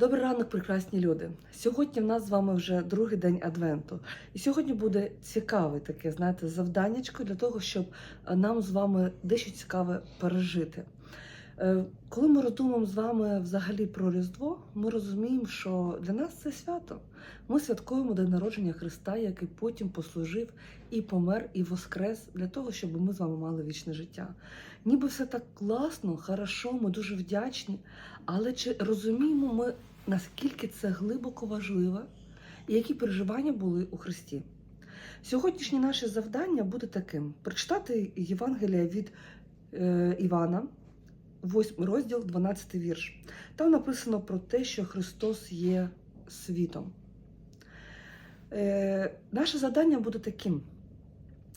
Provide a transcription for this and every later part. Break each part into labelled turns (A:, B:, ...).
A: Добрий ранок, прекрасні люди. Сьогодні в нас з вами вже другий день Адвенту. І сьогодні буде цікаве таке, знаєте, завданнячко для того, щоб е, нам з вами дещо цікаве пережити. Е, Коли ми роздумуємо з вами взагалі про Різдво, ми розуміємо, що для нас це свято. Ми святкуємо день народження Христа, який потім послужив і помер, і воскрес для того, щоб ми з вами мали вічне життя. Ніби все так класно, хорошо, ми дуже вдячні. Але чи розуміємо ми, наскільки це глибоко важливо і які переживання були у Христі? Сьогоднішнє наше завдання буде таким: прочитати Євангелія від е, Івана, 8 розділ, 12 вірш. Там написано про те, що Христос є світом. Е, наше завдання буде таким: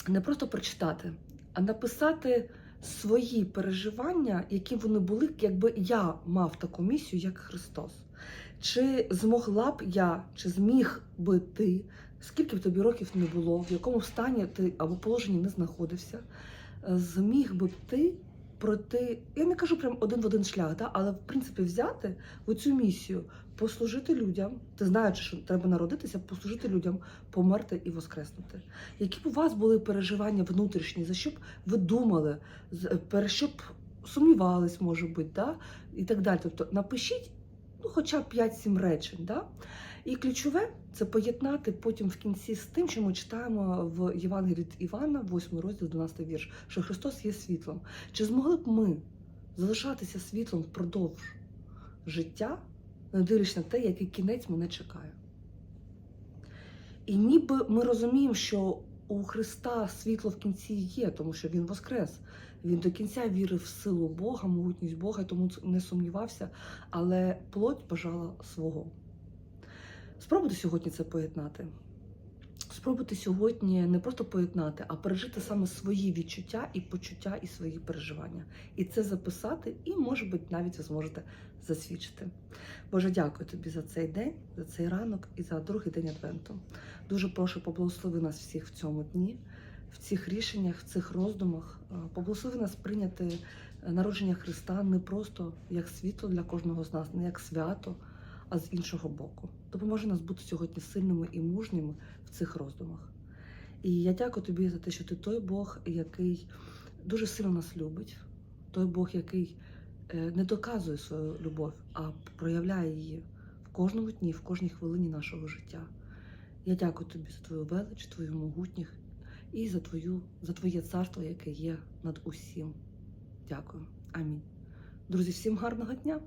A: не просто прочитати, а написати свої переживання, які вони були, якби я мав таку місію, як Христос. Чи змогла б я, чи зміг би ти, скільки б тобі років не було, в якому стані ти або положенні не знаходився, е, зміг би ти пройти, я не кажу прям один в один шлях, да, але в принципі взяти оцю місію, послужити людям, ти знаючи, що треба народитися, послужити людям, померти і воскреснути. Які б у вас були переживання внутрішні, за що б ви думали, що б сумнівались, може бути, да? і так далі. Тобто напишіть ну, хоча б 5-7 речень. Да? І ключове це поєднати потім в кінці з тим, що ми читаємо в Євангелії від Івана, 8 розділ, 12 вірш, що Христос є світлом. Чи змогли б ми залишатися світлом впродовж життя, не дивлячись на те, який кінець мене чекає? І ніби ми розуміємо, що у Христа світло в кінці є, тому що Він воскрес. Він до кінця вірив в силу Бога, могутність Бога, тому не сумнівався, але плоть бажала свого. Спробуйте сьогодні це поєднати. Спробуйте сьогодні не просто поєднати, а пережити саме свої відчуття і почуття, і свої переживання. І це записати, і, може бути, навіть ви зможете засвідчити. Боже, дякую тобі за цей день, за цей ранок і за другий день Адвенту. Дуже прошу, поблагослови нас всіх в цьому дні, в цих рішеннях, в цих роздумах. Е, Поблагослови нас прийняти е, народження Христа не просто як світло для кожного з нас, не як свято, а з іншого боку. Допоможи нас бути сьогодні сильними і мужніми в цих роздумах. І я дякую тобі за те, що ти той Бог, який дуже сильно нас любить, той Бог, який не доказує свою любов, а проявляє її в кожному дні, в кожній хвилині нашого життя. Я дякую тобі за твою велич, твою могутніх і за, твою, за твоє царство, яке є над усім. Дякую. Амінь. Друзі, всім гарного дня!